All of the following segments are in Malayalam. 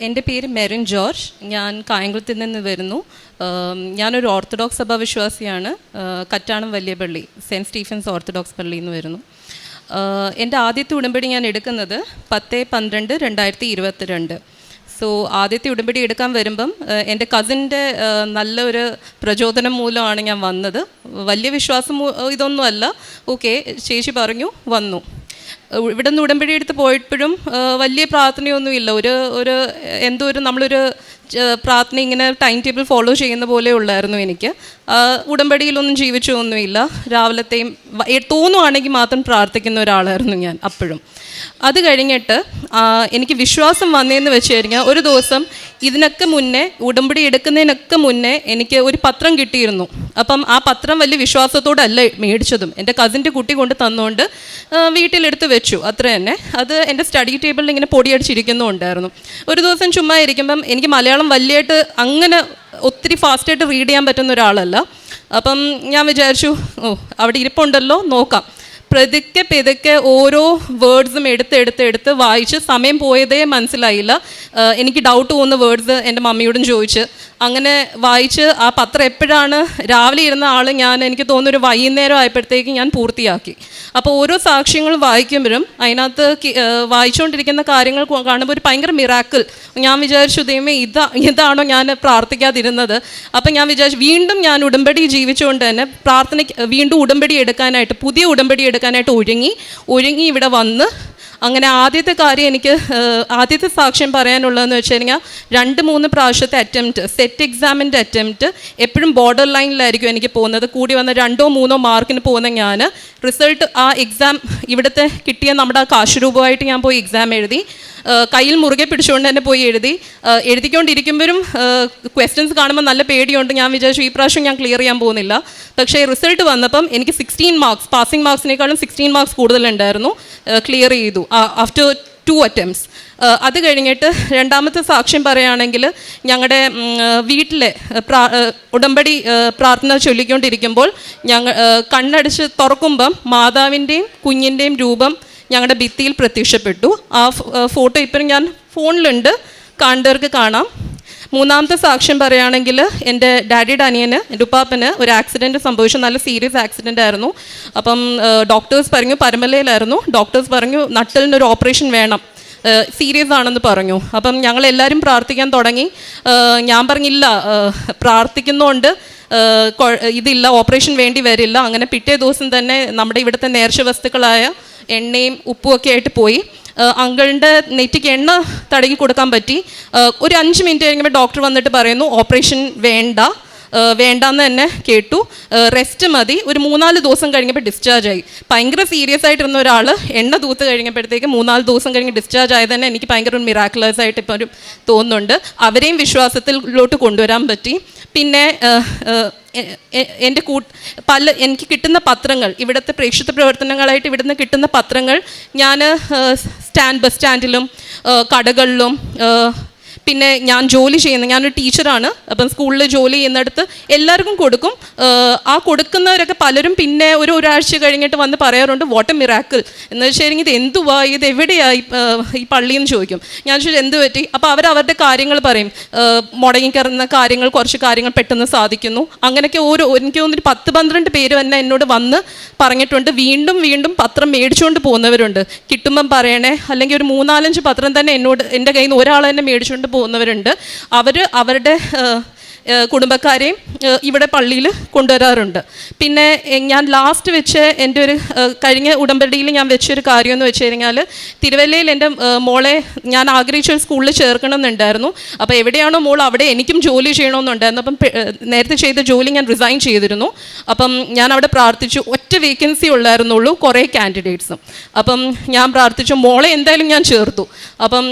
എന്റെ പേര് മെറിൻ ജോർജ്. ഞാൻ കായംകുളത്തിൽ നിന്ന് വരുന്നു. ഞാനൊരു ഓർത്തഡോക്സ് സഭ വിശ്വാസിയാണ്. കറ്റാണം വലിയ പള്ളി സെന്റ് സ്റ്റീഫൻസ് ഓർത്തഡോക്സ് പള്ളിയിൽ നിന്ന് വരുന്നു. എന്റെ ആദ്യത്തെ ഉടമ്പടി ഞാൻ എടുക്കുന്നത് പത്ത് പന്ത്രണ്ട് രണ്ടായിരത്തി ഇരുപത്തിരണ്ട്. സോ ആദ്യത്തെ ഉടമ്പടി എടുക്കാൻ വരുമ്പം എന്റെ കസിന്റെ നല്ലൊരു പ്രചോദനം മൂലമാണ് ഞാൻ വന്നത്. വലിയ വിശ്വാസം ഇതൊന്നുമല്ല. ഓക്കെ ചേച്ചി പറഞ്ഞു വന്നു. ഇവിടെ നിന്ന് ഉടമ്പടി എടുത്ത് പോയപ്പോഴും വലിയ പ്രാർത്ഥനയൊന്നുമില്ല ഒരു ഒരു എന്തോ ഒരു നമ്മളൊരു പ്രാർത്ഥന ഇങ്ങനെ ടൈം ടേബിൾ ഫോളോ ചെയ്യുന്ന പോലെ ഉള്ളായിരുന്നു എനിക്ക്. ഉടമ്പടിയിലൊന്നും ജീവിച്ചൊന്നുമില്ല. രാവിലത്തെയും തോന്നുവാണെങ്കിൽ മാത്രം പ്രാർത്ഥിക്കുന്ന ഒരാളായിരുന്നു ഞാൻ അപ്പോഴും. അത് കഴിഞ്ഞിട്ട് എനിക്ക് വിശ്വാസം വന്നതെന്ന് വെച്ച് കഴിഞ്ഞാൽ ഒരു ദിവസം ഇതിനൊക്കെ മുന്നേ ഉടമ്പടി എടുക്കുന്നതിനൊക്കെ മുന്നേ എനിക്ക് ഒരു പത്രം കിട്ടിയിരുന്നു. അപ്പം ആ പത്രം വലിയ വിശ്വാസത്തോടല്ല മേടിച്ചതും. എന്റെ കസിന്റെ കുട്ടി കൊണ്ട് തന്നുകൊണ്ട് വീട്ടിലെടുത്ത് വെച്ചു. അത്ര തന്നെ. അത് എന്റെ സ്റ്റഡി ടേബിളിൽ ഇങ്ങനെ പൊടിയടിച്ചിരിക്കുന്നുണ്ടായിരുന്നു. ഒരു ദിവസം ചുമ്മാ ഇരിക്കുമ്പം എനിക്ക് മലയാളം വലിയായിട്ട് അങ്ങനെ ഒത്തിരി ഫാസ്റ്റായിട്ട് റീഡ് ചെയ്യാൻ പറ്റുന്ന ഒരാളല്ല. അപ്പം ഞാൻ വിചാരിച്ചു ഓ അവിടെ ഇരിപ്പുണ്ടല്ലോ നോക്കാം. പതുക്കെ പതുക്കെ ഓരോ വേർഡ്സും എടുത്ത് എടുത്ത് എടുത്ത് വായിച്ച് സമയം പോയതേ മനസ്സിലായില്ല. എനിക്ക് ഡൗട്ട് തോന്നുന്ന വേർഡ്സ് എന്റെ മമ്മിയോടും ചോദിച്ച്. അങ്ങനെ വായിച്ച് ആ പത്രം എപ്പോഴാണ് രാവിലെ ഇരുന്ന ആൾ ഞാൻ എനിക്ക് തോന്നുന്നൊരു വൈകുന്നേരം ആയപ്പോഴത്തേക്ക് ഞാൻ പൂർത്തിയാക്കി. അപ്പോൾ ഓരോ സാക്ഷ്യങ്ങളും വായിക്കുമ്പോഴും അതിനകത്ത് വായിച്ചുകൊണ്ടിരിക്കുന്ന കാര്യങ്ങൾ കാണുമ്പോൾ ഒരു ഭയങ്കര മിറാക്കിൾ ഞാൻ വിചാരിച്ചു ദൈവമേ ഇതാ ഇതാണോ ഞാൻ പ്രാർത്ഥിക്കാതിരുന്നത്? അപ്പോൾ ഞാൻ വിചാരിച്ചു വീണ്ടും ഞാൻ ഉടമ്പടി ജീവിച്ചുകൊണ്ട് തന്നെ പ്രാർത്ഥന വീണ്ടും ഉടമ്പടി എടുക്കാനായിട്ട് പുതിയ ഉടമ്പടി എടുക്കാനായിട്ട് ഒരുങ്ങി ഒരുങ്ങി ഇവിടെ വന്ന് അങ്ങനെ ആദ്യത്തെ കാര്യം എനിക്ക് ആദ്യത്തെ സാക്ഷ്യം പറയാനുള്ളതെന്ന് വെച്ച് കഴിഞ്ഞാൽ രണ്ട് മൂന്ന് പ്രാവശ്യത്തെ അറ്റംപ്റ്റ് സെറ്റ് എക്സാമിന്റെ അറ്റംപ്റ്റ് എപ്പോഴും ബോർഡർ ലൈനിലായിരിക്കും എനിക്ക് പോകുന്നത്. കൂടി വന്ന രണ്ടോ മൂന്നോ മാർക്കിന് പോകുന്ന ഞാൻ റിസൾട്ട് ആ എക്സാം ഇവിടുത്തെ കിട്ടിയ നമ്മുടെ ആ കാശ് രൂപമായിട്ട് ഞാൻ പോയി എക്സാം എഴുതി. കയ്യിൽ മുറുകെ പിടിച്ചുകൊണ്ട് തന്നെ പോയി എഴുതി. എഴുതിക്കൊണ്ടിരിക്കുമ്പോഴും ക്വസ്റ്റ്യൻസ് കാണുമ്പോൾ നല്ല പേടിയുണ്ട്. ഞാൻ വിചാരിച്ചു ഈ പ്രാവശ്യം ഞാൻ ക്ലിയർ ചെയ്യാൻ പോകുന്നില്ല. പക്ഷേ റിസൾട്ട് വന്നപ്പം എനിക്ക് സിക്സ്റ്റീൻ മാർക്സ് പാസിംഗ് മാർക്സിനേക്കാളും സിക്സ്റ്റീൻ മാർക്സ് കൂടുതലുണ്ടായിരുന്നു. ക്ലിയർ ചെയ്തു ആഫ്റ്റർ ടു അറ്റംപ്റ്റ്സ് അത് കഴിഞ്ഞിട്ട് രണ്ടാമത്തെ സാക്ഷ്യം പറയുകയാണെങ്കിൽ ഞങ്ങളുടെ വീട്ടിലെ പ്രാ ഉടമ്പടി പ്രാർത്ഥന ചൊല്ലിക്കൊണ്ടിരിക്കുമ്പോൾ ഞങ്ങൾ കണ്ണടിച്ച് തുറക്കുമ്പം മാതാവിന്റെയും കുഞ്ഞിന്റെയും രൂപം ഞങ്ങളുടെ ഭിത്തിയിൽ പ്രത്യക്ഷപ്പെട്ടു. ആ ഫോട്ടോ ഇപ്പം ഞാൻ ഫോണിലുണ്ട്. കാണേണ്ടവർക്ക് കാണാം. മൂന്നാമത്തെ സാക്ഷ്യം പറയുകയാണെങ്കിൽ എന്റെ ഡാഡിയുടെ അനിയന് എന്റെ ഉപ്പാപ്പന് ഒരു ആക്സിഡന്റ് സംഭവിച്ചു. നല്ല സീരിയസ് ആക്സിഡന്റ് ആയിരുന്നു. അപ്പം ഡോക്ടേഴ്സ് പറഞ്ഞു പരമലയിലായിരുന്നു. ഡോക്ടേഴ്സ് പറഞ്ഞു നട്ടലിന് ഒരു ഓപ്പറേഷൻ വേണം സീരിയസ് ആണെന്ന് പറഞ്ഞു. അപ്പം ഞങ്ങൾ എല്ലാവരും പ്രാർത്ഥിക്കാൻ തുടങ്ങി. ഞാൻ പറഞ്ഞില്ല പ്രാർത്ഥിക്കുന്നതുകൊണ്ട് ഇതില്ല ഓപ്പറേഷൻ വേണ്ടി വരില്ല. അങ്ങനെ പിറ്റേ ദിവസം തന്നെ നമ്മുടെ ഇവിടുത്തെ നേർച്ച വസ്തുക്കളായ എണ്ണയും ഉപ്പും ഒക്കെ ആയിട്ട് പോയി. അങ്കിളിന്റെ നെറ്റിക്ക് എണ്ണ തടങ്ങി കൊടുക്കാൻ പറ്റി. ഒരു അഞ്ച് മിനിറ്റ് കഴിയുമ്പോൾ ഡോക്ടർ വന്നിട്ട് പറയുന്നു ഓപ്പറേഷൻ വേണ്ട. വേണ്ടാന്ന് തന്നെ കേട്ടു. റെസ്റ്റ് മതി. ഒരു മൂന്നാൽ ദിവസം കഴിഞ്ഞപ്പോൾ ഡിസ്ചാർജ് ആയി. ഭയങ്കര സീരിയസ് ആയിട്ടിരുന്ന ഒരാൾ എണ്ണ തൂത്ത് കഴിഞ്ഞപ്പോഴത്തേക്ക് മൂന്നാൽ ദിവസം കഴിഞ്ഞ് ഡിസ്ചാർജ് ആയത് തന്നെ എനിക്ക് ഭയങ്കര ഒരു മിറാക്കുലേഴ്സ് ആയിട്ട് ഇപ്പോൾ ഒരു തോന്നുന്നുണ്ട്. അവരെയും വിശ്വാസത്തിലോട്ട് കൊണ്ടുവരാൻ പറ്റി. പിന്നെ എന്റെ കൂ പല എനിക്ക് കിട്ടുന്ന പത്രങ്ങൾ ഇവിടുത്തെ പ്രേക്ഷിത പ്രവർത്തനങ്ങളായിട്ട് ഇവിടുന്ന് കിട്ടുന്ന പത്രങ്ങൾ ഞാൻ സ്റ്റാൻഡ് ബസ് സ്റ്റാൻഡിലും കടകളിലും പിന്നെ ഞാൻ ജോലി ചെയ്യുന്ന ഞാനൊരു ടീച്ചറാണ്. അപ്പം സ്കൂളിൽ ജോലി ചെയ്യുന്നിടത്ത് എല്ലാവർക്കും കൊടുക്കും. ആ കൊടുക്കുന്നവരൊക്കെ പലരും പിന്നെ ഒരു ഒരാഴ്ച കഴിഞ്ഞിട്ട് വന്ന് പറയാറുണ്ട് വാട്ട് എ മിറാക്കിൾ എന്ന് വെച്ചാൽ ഇത് എന്തുവാ ഇത് എവിടെയായി ഈ പള്ളിയെന്ന് ചോദിക്കും. ഞാൻ ചോദിച്ചു എന്ത് പറ്റി? അപ്പോൾ അവർ അവരുടെ കാര്യങ്ങൾ പറയും. മുടങ്ങിക്കറുന്ന കാര്യങ്ങൾ കുറച്ച് കാര്യങ്ങൾ പെട്ടെന്ന് സാധിക്കുന്നു. അങ്ങനെയൊക്കെ ഓരോ എനിക്ക് തോന്നുന്നു പത്ത് പന്ത്രണ്ട് പേര് തന്നെ എന്നോട് വന്ന് പറഞ്ഞിട്ടുണ്ട്. വീണ്ടും വീണ്ടും പത്രം മേടിച്ചുകൊണ്ട് പോകുന്നവരുണ്ട്. കിട്ടുമ്പം പറയണേ അല്ലെങ്കിൽ ഒരു മൂന്നാലഞ്ച് പത്രം തന്നെ എന്നോട് എന്റെ കയ്യിൽ നിന്ന് ഒരാൾ തന്നെ മേടിച്ചുകൊണ്ട് പോകുന്നവരുണ്ട്. അവർ അവരുടെ കുടുംബക്കാരെയും ഇവിടെ പള്ളിയിൽ കൊണ്ടുവരാറുണ്ട്. പിന്നെ ഞാൻ ലാസ്റ്റ് വെച്ച് എന്റെ ഒരു കഴിഞ്ഞ ഉടമ്പടിയിൽ ഞാൻ വെച്ചൊരു കാര്യം എന്ന് വെച്ച് കഴിഞ്ഞാൽ തിരുവല്ലയിൽ എന്റെ മോളെ ഞാൻ ആഗ്രഹിച്ച ഒരു സ്കൂളിൽ ചേർക്കണം എന്നുണ്ടായിരുന്നു അപ്പോൾ എവിടെയാണോ മോൾ അവിടെ എനിക്കും ജോലി ചെയ്യണമെന്നുണ്ടായിരുന്നു. അപ്പം നേരത്തെ ചെയ്ത ജോലി ഞാൻ റിസൈൻ ചെയ്തിരുന്നു. അപ്പം ഞാൻ അവിടെ പ്രാർത്ഥിച്ചു. ഒറ്റ വേക്കൻസി ഉള്ളായിരുന്നുള്ളൂ കുറേ കാൻഡിഡേറ്റ്സും അപ്പം ഞാൻ പ്രാർത്ഥിച്ചു മോളെ എന്തായാലും ഞാൻ ചേർത്തു. അപ്പം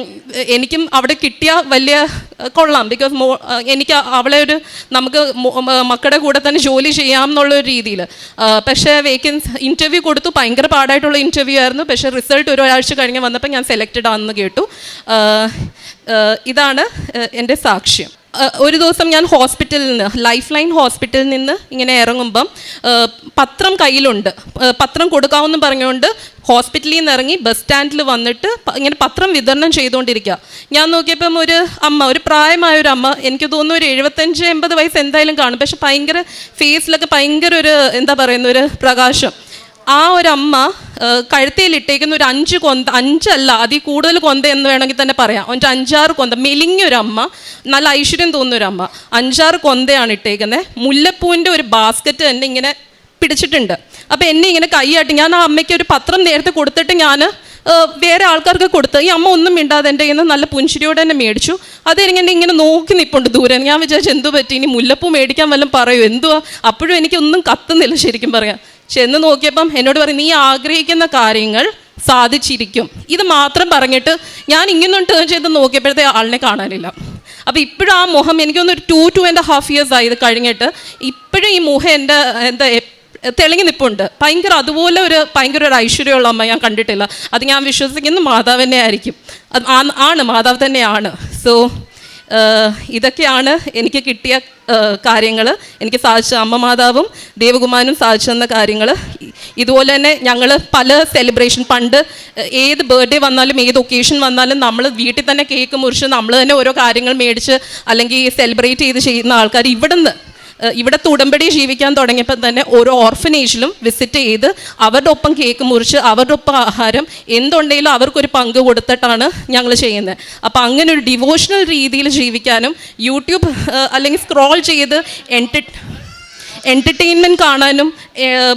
എനിക്കും അവിടെ കിട്ടിയ വലിയ കൊള്ളാം. ബിക്കോസ് മോ എനിക്ക് അവളെ ഒരു നമുക്ക് മക്കളുടെ കൂടെ തന്നെ ജോലി ചെയ്യാം എന്നുള്ള ഒരു രീതിയിൽ പക്ഷേ വേക്കൻസ് ഇന്റർവ്യൂ കൊടുത്തു. ഭയങ്കര പാടായിട്ടുള്ള ഇന്റർവ്യൂ ആയിരുന്നു. പക്ഷേ റിസൾട്ട് ഒരു ഒരാഴ്ച കഴിഞ്ഞ് വന്നപ്പോൾ ഞാൻ സെലക്റ്റഡ് ആണെന്ന് കേട്ടു. ഇതാണ് എന്റെ സാക്ഷ്യം. ഒരു ദിവസം ഞാൻ ഹോസ്പിറ്റലിൽ നിന്ന് ലൈഫ് ലൈൻ ഹോസ്പിറ്റലിൽ നിന്ന് ഇങ്ങനെ ഇറങ്ങുമ്പം പത്രം കയ്യിലുണ്ട്. പത്രം കൊടുക്കാമെന്ന് പറഞ്ഞുകൊണ്ട് ഹോസ്പിറ്റലിൽ നിന്ന് ഇറങ്ങി ബസ് സ്റ്റാൻഡിൽ വന്നിട്ട് ഇങ്ങനെ പത്രം വിതരണം ചെയ്തുകൊണ്ടിരിക്കുക ഞാൻ നോക്കിയപ്പം ഒരു അമ്മ ഒരു പ്രായമായ ഒരു അമ്മ എനിക്ക് തോന്നുന്നു ഒരു എഴുപത്തഞ്ച് എൺപത് വയസ്സ് എന്തായാലും കാണും. പക്ഷെ ഭയങ്കര ഫേസിലൊക്കെ ഭയങ്കര ഒരു എന്താ പറയുന്ന ഒരു പ്രകാശം. ആ ഒരു അമ്മ കഴുത്തയിൽ ഇട്ടേക്കുന്ന ഒരു അഞ്ച് കൊന്ത അഞ്ചല്ല അതിൽ കൂടുതൽ കൊന്ത എന്ന് വേണമെങ്കിൽ തന്നെ പറയാം. ഒരു അഞ്ചാറ് കൊന്ത മെലിഞ്ഞൊരമ്മ നല്ല ഐശ്വര്യം തോന്നുന്ന ഒരു അമ്മ അഞ്ചാറ് കൊന്തയാണ് ഇട്ടേക്കുന്നത് മുല്ലപ്പൂവിന്റെ ഒരു ബാസ്ക്കറ്റ് തന്നെ ഇങ്ങനെ പിടിച്ചിട്ടുണ്ട്. അപ്പോൾ എന്നെ ഇങ്ങനെ കൈയാട്ടി. ഞാൻ ആ അമ്മയ്ക്ക് ഒരു പത്രം നേരത്തെ കൊടുത്തിട്ട് ഞാൻ വേറെ ആൾക്കാർക്ക് കൊടുത്ത് ഈ അമ്മ ഒന്നും മിണ്ടാതെ എന്റെ കയ്യിൽ നിന്ന് നല്ല പുഞ്ചിരിയോടെ തന്നെ മേടിച്ചു. അതിങ്ങനെ ഇങ്ങനെ നോക്കി നിൽപ്പുണ്ട് ദൂരെ. ഞാൻ വിചാരിച്ചു എന്തു പറ്റി? ഇനി മുല്ലപ്പൂ മേടിക്കാൻ വല്ലതും പറയൂ. എന്തുവാ? അപ്പോഴും എനിക്കൊന്നും കത്തുന്നില്ല ശരിക്കും പറയാം ചെന്ന് നോക്കിയപ്പം എന്നോട് പറയും നീ ആഗ്രഹിക്കുന്ന കാര്യങ്ങൾ സാധിച്ചിരിക്കും. ഇത് മാത്രം പറഞ്ഞിട്ട് ഞാൻ ഇങ്ങനെ ടേൺ ചെയ്ത് നോക്കിയപ്പോഴത്തെ ആളിനെ കാണാനില്ല. അപ്പോൾ ഇപ്പോഴും ആ മുഖം എനിക്കൊന്ന് ഒരു two two and half years ആയി ഇത് കഴിഞ്ഞിട്ട് ഇപ്പോഴും ഈ മുഖം എന്റെ എന്താ തെളിഞ്ഞു നിൽപ്പുണ്ട് ഭയങ്കര അതുപോലെ ഒരു ഭയങ്കര ഒരു ഐശ്വര്യമുള്ള അമ്മ ഞാൻ കണ്ടിട്ടില്ല. അത് ഞാൻ വിശ്വസിക്കുന്ന മാതാവ് തന്നെ ആയിരിക്കും ആണ് മാതാവ് തന്നെയാണ്. സോ ഇതൊക്കെയാണ് എനിക്ക് കിട്ടിയ കാര്യങ്ങൾ എനിക്ക് സാധിച്ച അമ്മ മാതാവും ദേവകുമാരനും സാധിച്ചു കാര്യങ്ങൾ ഇതുപോലെ തന്നെ ഞങ്ങൾ പല സെലിബ്രേഷൻ പണ്ട് ഏത് ബർത്ത്ഡേ വന്നാലും ഏത് ഒക്കേഷൻ വന്നാലും നമ്മൾ വീട്ടിൽ തന്നെ കേക്ക് മുറിച്ച് നമ്മൾ തന്നെ ഓരോ കാര്യങ്ങൾ മേടിച്ച് അല്ലെങ്കിൽ സെലിബ്രേറ്റ് ചെയ്ത് ചെയ്യുന്ന ആൾക്കാർ ഇവിടുന്ന് ഇവിടുത്തെ ഉടമ്പടി ജീവിക്കാൻ തുടങ്ങിയപ്പോൾ തന്നെ ഓരോ ഓർഫനേജിലും വിസിറ്റ് ചെയ്ത് അവരുടെ ഒപ്പം കേക്ക് മുറിച്ച് അവരുടെ ഒപ്പം ആഹാരം എന്തുണ്ടെങ്കിലും അവർക്കൊരു പങ്ക് കൊടുത്തിട്ടാണ് ഞങ്ങൾ ചെയ്യുന്നത്. അപ്പോൾ അങ്ങനെ ഒരു ഡിവോഷണൽ രീതിയിൽ ജീവിക്കാനും യൂട്യൂബ് അല്ലെങ്കിൽ സ്ക്രോൾ ചെയ്ത് എന്റർ എന്റർടൈൻമെന്റ് കാണാനും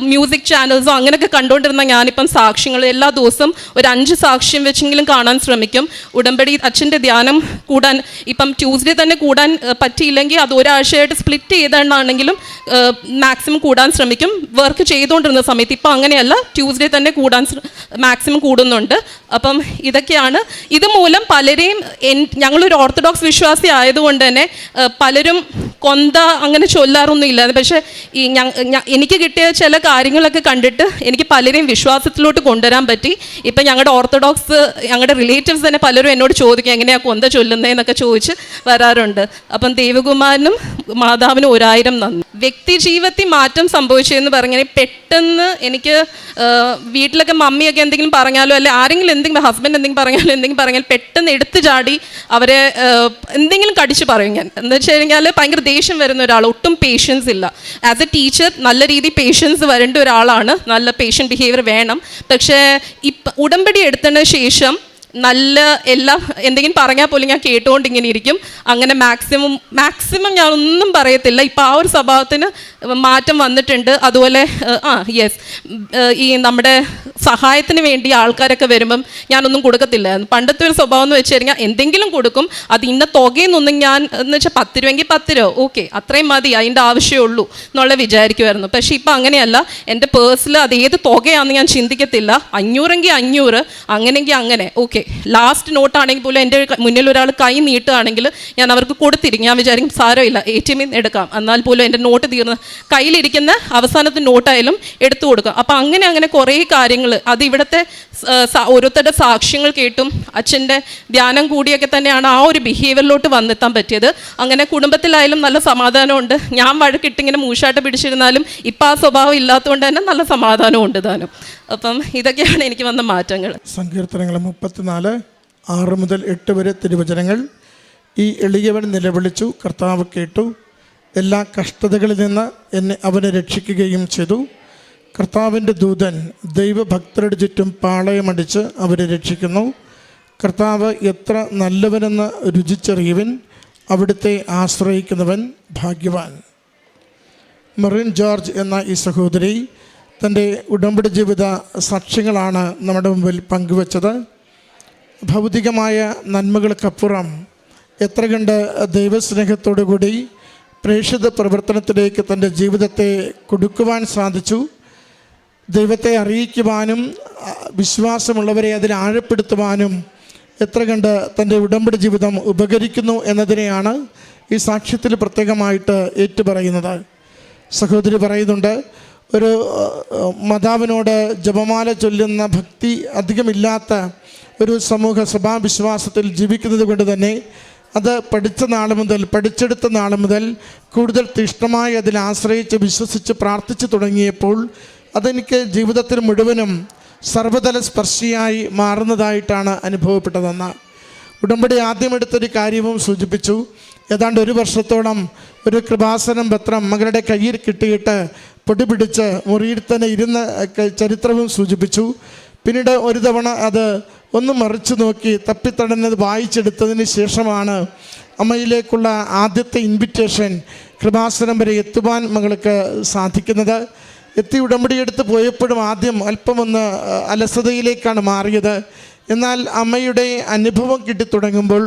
മ്യൂസിക് ചാനൽസോ അങ്ങനെയൊക്കെ കണ്ടുകൊണ്ടിരുന്ന ഞാനിപ്പം സാക്ഷ്യങ്ങൾ എല്ലാ ദിവസവും ഒരു അഞ്ച് സാക്ഷ്യം വെച്ചെങ്കിലും കാണാൻ ശ്രമിക്കും. ഉടമ്പടി അച്ഛന്റെ ധ്യാനം കൂടാൻ ഇപ്പം ട്യൂസ്ഡേ തന്നെ കൂടാൻ പറ്റിയില്ലെങ്കിൽ അത് ഒരാഴ്ചയായിട്ട് സ്പ്ലിറ്റ് ചെയ്താണെങ്കിലും മാക്സിമം കൂടാൻ ശ്രമിക്കും. വർക്ക് ചെയ്തുകൊണ്ടിരുന്ന സമയത്ത് ഇപ്പം അങ്ങനെയല്ല ട്യൂസ്ഡേ തന്നെ കൂടാൻ മാക്സിമം കൂടുന്നുണ്ട്. അപ്പം ഇതൊക്കെയാണ്. ഇതുമൂലം പലരെയും ഞങ്ങളൊരു ഓർത്തഡോക്സ് വിശ്വാസി ആയതുകൊണ്ട് തന്നെ പലരും കൊന്ത അങ്ങനെ ചൊല്ലാറൊന്നും ഇല്ല പക്ഷേ ഈ എനിക്ക് കിട്ടിയ ചില കാര്യങ്ങളൊക്കെ കണ്ടിട്ട് എനിക്ക് പലരെയും വിശ്വാസത്തിലോട്ട് കൊണ്ടുവരാൻ പറ്റി. ഇപ്പം ഞങ്ങളുടെ ഓർത്തഡോക്സ് ഞങ്ങളുടെ റിലേറ്റീവ്സ് തന്നെ പലരും എന്നോട് ചോദിക്കും എങ്ങനെയാണ് കൊന്ത ചൊല്ലുന്നതെന്നൊക്കെ ചോദിച്ച് വരാറുണ്ട്. അപ്പം ദേവകുമാരനും മാതാവിനും ഒരായിരം നന്ദി. വ്യക്തി ജീവിതത്തിൽ മാറ്റം സംഭവിച്ചതെന്ന് പറഞ്ഞാൽ പെട്ടെന്ന് എനിക്ക് വീട്ടിലൊക്കെ മമ്മിയൊക്കെ എന്തെങ്കിലും പറഞ്ഞാലോ അല്ലെ ആരെങ്കിലും എന്തെങ്കിലും ഹസ്ബൻഡ് എന്തെങ്കിലും പറഞ്ഞാലോ എന്തെങ്കിലും പറഞ്ഞാൽ പെട്ടെന്ന് എടുത്തു ചാടി അവരെ എന്തെങ്കിലും കടിച്ച് പറയും ഞാൻ. എന്ന് വെച്ച് കഴിഞ്ഞാൽ ഭയങ്കര ദേഷ്യം വരുന്ന ഒരാൾ ഒട്ടും പേഷ്യൻസ് ഇല്ല. ആസ് എ ടീച്ചർ നല്ല രീതിയിൽ പേഷ്യൻസ് വരേണ്ട ഒരാളാണ്. നല്ല പേഷ്യന്റ് ബിഹേവിയർ വേണം. പക്ഷേ ഇപ്പം ഉടമ്പടി എടുത്തതിന് ശേഷം നല്ല എല്ലാം എന്തെങ്കിലും പറഞ്ഞാൽ പോലും ഞാൻ കേട്ടുകൊണ്ട് ഇങ്ങനെ ഇരിക്കും. അങ്ങനെ മാക്സിമം മാക്സിമം ഞാൻ ഒന്നും പറയത്തില്ല. ഇപ്പം ആ ഒരു സ്വഭാവത്തിന് മാറ്റം വന്നിട്ടുണ്ട്. അതുപോലെ ആ യെസ് ഈ നമ്മുടെ സഹായത്തിന് വേണ്ടി ആൾക്കാരൊക്കെ വരുമ്പം ഞാനൊന്നും കൊടുക്കത്തില്ല. പണ്ടത്തെ ഒരു സ്വഭാവം എന്ന് വെച്ച് കഴിഞ്ഞാൽ എന്തെങ്കിലും കൊടുക്കും. അത് ഇന്ന തുകയെന്നൊന്നും ഞാൻ എന്ന് വെച്ചാൽ പത്ത് രൂപയെങ്കിൽ പത്ത് രൂപ ഓക്കെ അത്രയും മതി അതിന്റെ ആവശ്യമുള്ളൂ എന്നുള്ള വിചാരിക്കുമായിരുന്നു പക്ഷേ ഇപ്പം അങ്ങനെയല്ല. എന്റെ പേഴ്സിൽ അത് ഏത് തുകയാണെന്ന് ഞാൻ ചിന്തിക്കത്തില്ല. അഞ്ഞൂറെങ്കിൽ അഞ്ഞൂറ് അങ്ങനെങ്കിൽ അങ്ങനെ ഓക്കെ ലാസ്റ്റ് നോട്ടാണെങ്കിൽ പോലും എന്റെ മുന്നിൽ ഒരാൾ കൈ നീട്ടുകയാണെങ്കിൽ ഞാൻ അവർക്ക് കൊടുത്തിരിക്കും. ഞാൻ വിചാരിക്കും സാരമില്ല എ ടി എമ്മിൽ നിന്ന് എടുക്കാം. എന്നാൽ പോലും എന്റെ നോട്ട് തീർന്ന് കയ്യിലിരിക്കുന്ന അവസാനത്തെ നോട്ടായാലും എടുത്തു കൊടുക്കാം. അപ്പം അങ്ങനെ അങ്ങനെ കുറേ കാര്യങ്ങൾ. അത് ഇവിടുത്തെ ഓരോരുത്തരുടെ സാക്ഷ്യങ്ങൾ കേട്ടും അച്ഛന്റെ ധ്യാനം കൂടിയൊക്കെ തന്നെയാണ് ആ ഒരു ബിഹേവിയറിലോട്ട് വന്നെത്താൻ പറ്റിയത്. അങ്ങനെ കുടുംബത്തിലായാലും നല്ല സമാധാനമുണ്ട്. ഞാൻ വഴക്കിട്ടിങ്ങനെ മൂശാട്ട് പിടിച്ചിരുന്നാലും ഇപ്പം ആ സ്വഭാവം ഇല്ലാത്തതുകൊണ്ട് തന്നെ നല്ല സമാധാനമുണ്ട് താനും അപ്പം ഇതൊക്കെയാണ് എനിക്ക് വന്ന മാറ്റങ്ങൾ. സങ്കീർത്തനങ്ങൾ മുപ്പത്തിനാല് ആറ് മുതൽ എട്ട് വരെ തിരുവചനങ്ങൾ. ഈ എളിയവൻ നിലവിളിച്ചു കർത്താവ് കേട്ടു. എല്ലാ കഷ്ടതകളിൽ നിന്ന് എന്നെ അവനെ രക്ഷിക്കുകയും ചെയ്തു. കർത്താവിന്റെ ദൂതൻ ദൈവഭക്തരുടെ ചുറ്റും പാളയമടിച്ച് അവരെ രക്ഷിക്കുന്നു. കർത്താവ് എത്ര നല്ലവനെന്ന് രുചിച്ചറിയുവൻ അവിടുത്തെ ആശ്രയിക്കുന്നവൻ ഭാഗ്യവാൻ. മെറിൻ ജോർജ് എന്ന ഈ സഹോദരി തന്റെ ഉടമ്പടി ജീവിത സാക്ഷ്യങ്ങളാണ് നമ്മുടെ മുമ്പിൽ പങ്കുവച്ചത്. ഭൗതികമായ നന്മകൾക്കപ്പുറം എത്ര കണ്ട് ദൈവസ്നേഹത്തോടു കൂടി പ്രേക്ഷിത പ്രവർത്തനത്തിലേക്ക് തന്റെ ജീവിതത്തെ കൊടുക്കുവാൻ സാധിച്ചു. ദൈവത്തെ അറിയിക്കുവാനും വിശ്വാസമുള്ളവരെ അതിൽ ആഴപ്പെടുത്തുവാനും എത്ര കണ്ട് തന്റെ ഉടമ്പടി ജീവിതം ഉപകരിക്കുന്നു എന്നതിനെയാണ് ഈ സാക്ഷ്യത്തിൽ പ്രത്യേകമായിട്ട് ഏറ്റുപറയുന്നത്. സഹോദരി പറയുന്നുണ്ട് ഒരു മാതാവിനോട് ജപമാല ചൊല്ലുന്ന ഭക്തി അധികമില്ലാത്ത ഒരു സമൂഹ സഭാവിശ്വാസത്തിൽ ജീവിക്കുന്നത് കൊണ്ട് തന്നെ അത് പഠിച്ച നാൾ മുതൽ പഠിച്ചെടുത്ത നാൾ മുതൽ കൂടുതൽ തീഷ്ണമായി അതിൽ ആശ്രയിച്ച് വിശ്വസിച്ച് പ്രാർത്ഥിച്ചു തുടങ്ങിയപ്പോൾ അതെനിക്ക് ജീവിതത്തിൽ മുഴുവനും സർവതല സ്പർശിയായി മാറുന്നതായിട്ടാണ് അനുഭവപ്പെട്ടതെന്ന് ഉടമ്പടി ആദ്യം എടുത്തൊരു കാര്യവും സൂചിപ്പിച്ചു. ഏതാണ്ട് ഒരു വർഷത്തോളം ഒരു കൃപാസനം പത്രം മകളുടെ കയ്യിൽ കിട്ടിയിട്ട് പൊടി പിടിച്ച് മുറിയിൽ തന്നെ ഇരുന്ന ചരിത്രവും സൂചിപ്പിച്ചു. പിന്നീട് ഒരു തവണ അത് ഒന്ന് മറിച്ചു നോക്കി തപ്പിത്തടഞ്ഞത് വായിച്ചെടുത്തതിന് ശേഷമാണ് അമ്മയിലേക്കുള്ള ആദ്യത്തെ ഇൻവിറ്റേഷൻ കൃപാസനം വരെ എത്തുവാൻ മകൾക്ക് സാധിക്കുന്നത്. എത്തി ഉടമ്പടിയെടുത്ത് പോയപ്പോഴും ആദ്യം അല്പമൊന്ന് അലസതയിലേക്കാണ് മാറിയത്. എന്നാൽ അമ്മയുടെ അനുഭവം കിട്ടിത്തുടങ്ങുമ്പോൾ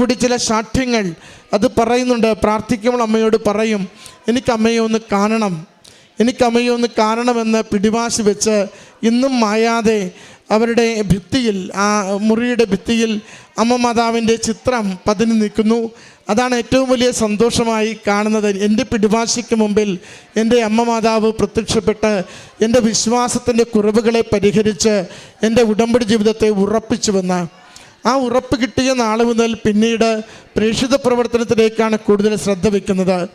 കൂടി ചില ശാഠ്യങ്ങൾ അത് പറയുന്നുണ്ട്. പ്രാർത്ഥിക്കുമ്പോൾ അമ്മയോട് പറയും എനിക്ക് അമ്മയെ ഒന്ന് കാണണം. എനിക്ക് അമ്മയെ ഒന്ന് കാണണമെന്ന് പിടിവാശി വെച്ച് ഇന്നും മായാതെ അവരുടെ ഭിത്തിയിൽ ആ മുറിയുടെ ഭിത്തിയിൽ അമ്മ മാതാവിന്റെ ചിത്രം പതിന് നിൽക്കുന്നു. അതാണ് ഏറ്റവും വലിയ സന്തോഷമായി കാണുന്നത്. എന്റെ പിടിവാശിക്ക് മുമ്പിൽ എന്റെ അമ്മ മാതാവ് പ്രത്യക്ഷപ്പെട്ട് എന്റെ വിശ്വാസത്തിന്റെ കുറവുകളെ പരിഹരിച്ച് എന്റെ ഉടമ്പടി ജീവിതത്തെ ഉറപ്പിച്ചുവെന്ന് ആ ഉറപ്പ് കിട്ടിയ നാൾ മുതൽ പിന്നീട് പ്രേക്ഷിത പ്രവർത്തനത്തിലേക്കാണ് കൂടുതൽ ശ്രദ്ധ വയ്ക്കുന്നത്.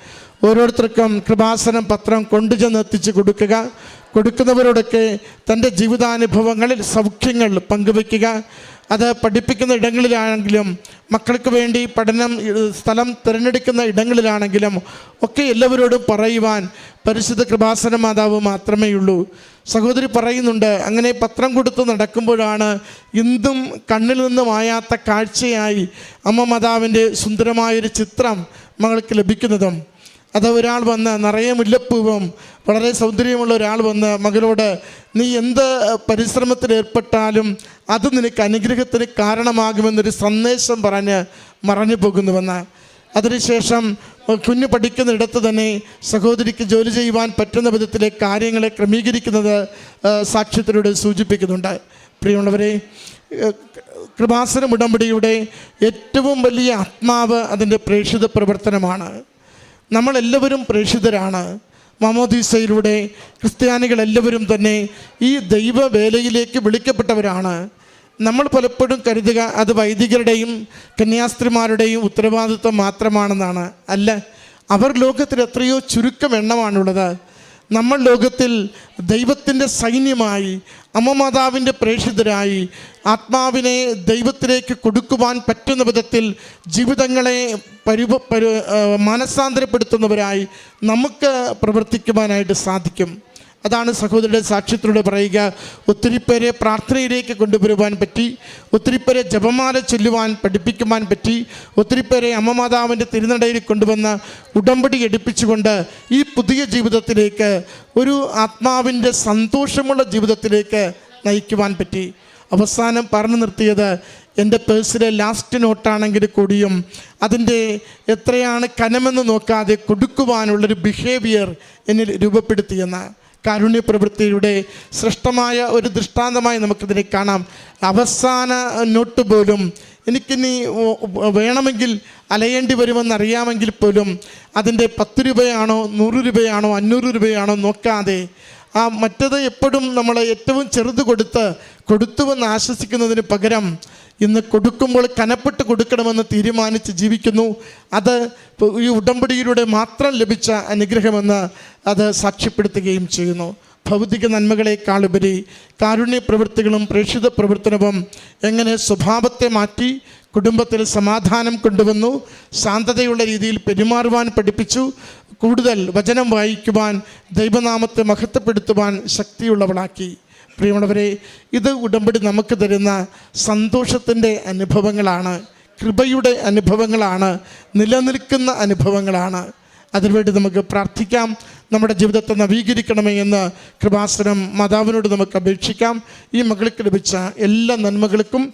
ഓരോരുത്തർക്കും കൃപാസനം പത്രം കൊണ്ടുചെന്ന് എത്തിച്ചു കൊടുക്കുക. കൊടുക്കുന്നവരോടൊക്കെ തന്റെ ജീവിതാനുഭവങ്ങളിൽ സൗഖ്യങ്ങൾ പങ്കുവയ്ക്കുക. അത് പഠിപ്പിക്കുന്ന ഇടങ്ങളിലാണെങ്കിലും മക്കൾക്ക് വേണ്ടി പഠനം സ്ഥലം തിരഞ്ഞെടുക്കുന്ന ഇടങ്ങളിലാണെങ്കിലും ഒക്കെ എല്ലാവരോടും പറയുവാൻ പരിശുദ്ധ കൃപാസന മാതാവ് മാത്രമേ ഉള്ളൂ. സഹോദരി പറയുന്നുണ്ട് അങ്ങനെ പത്രം കൊടുത്ത് നടക്കുമ്പോഴാണ് എന്തും കണ്ണിൽ നിന്ന് മായാത്ത കാഴ്ചയായി അമ്മ മാതാവിന്റെ സുന്ദരമായൊരു ചിത്രം മകൾക്ക് ലഭിക്കുന്നതും. അത് ഒരാൾ വന്ന് നിറയെ മുല്ലപ്പൂവും വളരെ സൗന്ദര്യമുള്ള ഒരാൾ വന്ന് മകളോട് നീ എന്ത് പരിശ്രമത്തിൽ ഏർപ്പെട്ടാലും അത് നിനക്ക് അനുഗ്രഹത്തിന് കാരണമാകുമെന്നൊരു സന്ദേശം പറഞ്ഞ് മറഞ്ഞു പോകുന്നുവെന്ന് അതിനുശേഷം കുഞ്ഞ് പഠിക്കുന്നിടത്ത് തന്നെ സഹോദരിക്ക് ജോലി ചെയ്യുവാൻ പറ്റുന്ന വിധത്തിലെ കാര്യങ്ങളെ ക്രമീകരിക്കുന്നത് സാക്ഷ്യത്തിലൂടെ സൂചിപ്പിക്കുന്നുണ്ട്. പ്രിയമുള്ളവരെ കൃപാസന ഉടമ്പടിയുടെ ഏറ്റവും വലിയ ആത്മാവ് അതിന്റെ പ്രേക്ഷിത പ്രവർത്തനമാണ്. നമ്മളെല്ലാവരും പ്രേക്ഷിതരാണ്. മമോദീസയിലൂടെ ക്രിസ്ത്യാനികളെല്ലാവരും തന്നെ ഈ ദൈവവേലയിലേക്ക് വിളിക്കപ്പെട്ടവരാണ്. നമ്മൾ പലപ്പോഴും കരുതുക അത് വൈദികരുടെയും കന്യാസ്ത്രീമാരുടെയും ഉത്തരവാദിത്വം മാത്രമാണെന്നാണ്. അല്ല അവർ ലോകത്തിൽ എത്രയോ ചുരുക്കം എണ്ണമാണുള്ളത്. നമ്മൾ ലോകത്തിൽ ദൈവത്തിന്റെ സൈന്യമായി അമ്മമാതാവിന്റെ പ്രേക്ഷിതരായി ആത്മാവിനെ ദൈവത്തിലേക്ക് കൊടുക്കുവാൻ പറ്റുന്ന വിധത്തിൽ ജീവിതങ്ങളെ പരിപ പരി നമുക്ക് പ്രവർത്തിക്കുവാനായിട്ട് സാധിക്കും. അതാണ് സഹോദരയുടെ സാക്ഷ്യത്തിലൂടെ പറയുക ഒത്തിരി പേരെ പ്രാർത്ഥനയിലേക്ക് കൊണ്ടുവരുവാൻ പറ്റി ഒത്തിരി പേരെ ജപമാല ചൊല്ലുവാൻ പഠിപ്പിക്കുവാൻ പറ്റി ഒത്തിരി പേരെ അമ്മമാതാവിന്റെ തിരുനടയിൽ കൊണ്ടുവന്ന് ഉടമ്പടി എടുപ്പിച്ചുകൊണ്ട് ഈ പുതിയ ജീവിതത്തിലേക്ക് ഒരു ആത്മാവിന്റെ സന്തോഷമുള്ള ജീവിതത്തിലേക്ക് നയിക്കുവാൻ പറ്റി. അവസാനം പറഞ്ഞു നിർത്തിയത് എന്റെ പേഴ്സിലെ ലാസ്റ്റ് നോട്ടാണെങ്കിൽ കൂടിയും അതിന്റെ എത്രയാണ് കനമെന്ന് നോക്കാതെ കൊടുക്കുവാനുള്ളൊരു ബിഹേവിയർ എന്നിൽ രൂപപ്പെടുത്തിയെന്ന്. കാരുണ്യ പ്രവൃത്തിയുടെ ശ്രേഷ്ഠമായ ഒരു ദൃഷ്ടാന്തമായി നമുക്കിതിനെ കാണാം. അവസാന നോട്ട് പോലും എനിക്കിനി വേണമെങ്കിൽ അലയേണ്ടി വരുമെന്നറിയാമെങ്കിൽ പോലും അതിന്റെ പത്ത് രൂപയാണോ നൂറ് രൂപയാണോ അഞ്ഞൂറ് രൂപയാണോ നോക്കാതെ ആ മറ്റത് എപ്പോഴും നമ്മൾ ഏറ്റവും ചെറുത് കൊടുത്ത് കൊടുത്തുവെന്ന് ആശ്വസിക്കുന്നതിന് പകരം ഇന്ന് കൊടുക്കുമ്പോൾ കനപ്പെട്ട് കൊടുക്കണമെന്ന് തീരുമാനിച്ച് ജീവിക്കുന്നു. അത് ഈ ഉടമ്പടിയിലൂടെ മാത്രം ലഭിച്ച അനുഗ്രഹമെന്ന് അത് സാക്ഷ്യപ്പെടുത്തുകയും ചെയ്യുന്നു. ഭൗതിക നന്മകളെക്കാളുപരി കാരുണ്യ പ്രവൃത്തികളും പ്രേക്ഷിത പ്രവർത്തനവും എങ്ങനെ സ്വഭാവത്തെ മാറ്റി കുടുംബത്തിൽ സമാധാനം കൊണ്ടുവന്നു ശാന്തതയുള്ള രീതിയിൽ പെരുമാറുവാൻ പഠിപ്പിച്ചു കൂടുതൽ വചനം വായിക്കുവാൻ ദൈവനാമത്തെ മഹത്വപ്പെടുത്തുവാൻ ശക്തിയുള്ളവളാക്കി. പ്രിയമുള്ളവരെ ഇത് ഉടമ്പടി നമുക്ക് തരുന്ന സന്തോഷത്തിന്റെ അനുഭവങ്ങളാണ് കൃപയുടെ അനുഭവങ്ങളാണ് നിലനിൽക്കുന്ന അനുഭവങ്ങളാണ്. അതിനുവേണ്ടി നമുക്ക് പ്രാർത്ഥിക്കാം നമ്മുടെ ജീവിതത്തെ നവീകരിക്കണമേ എന്ന് കൃപാസനം മാതാവിനോട് നമുക്ക് അപേക്ഷിക്കാം. ഈ മകൾക്ക് ലഭിച്ച എല്ലാ നന്മകൾക്കും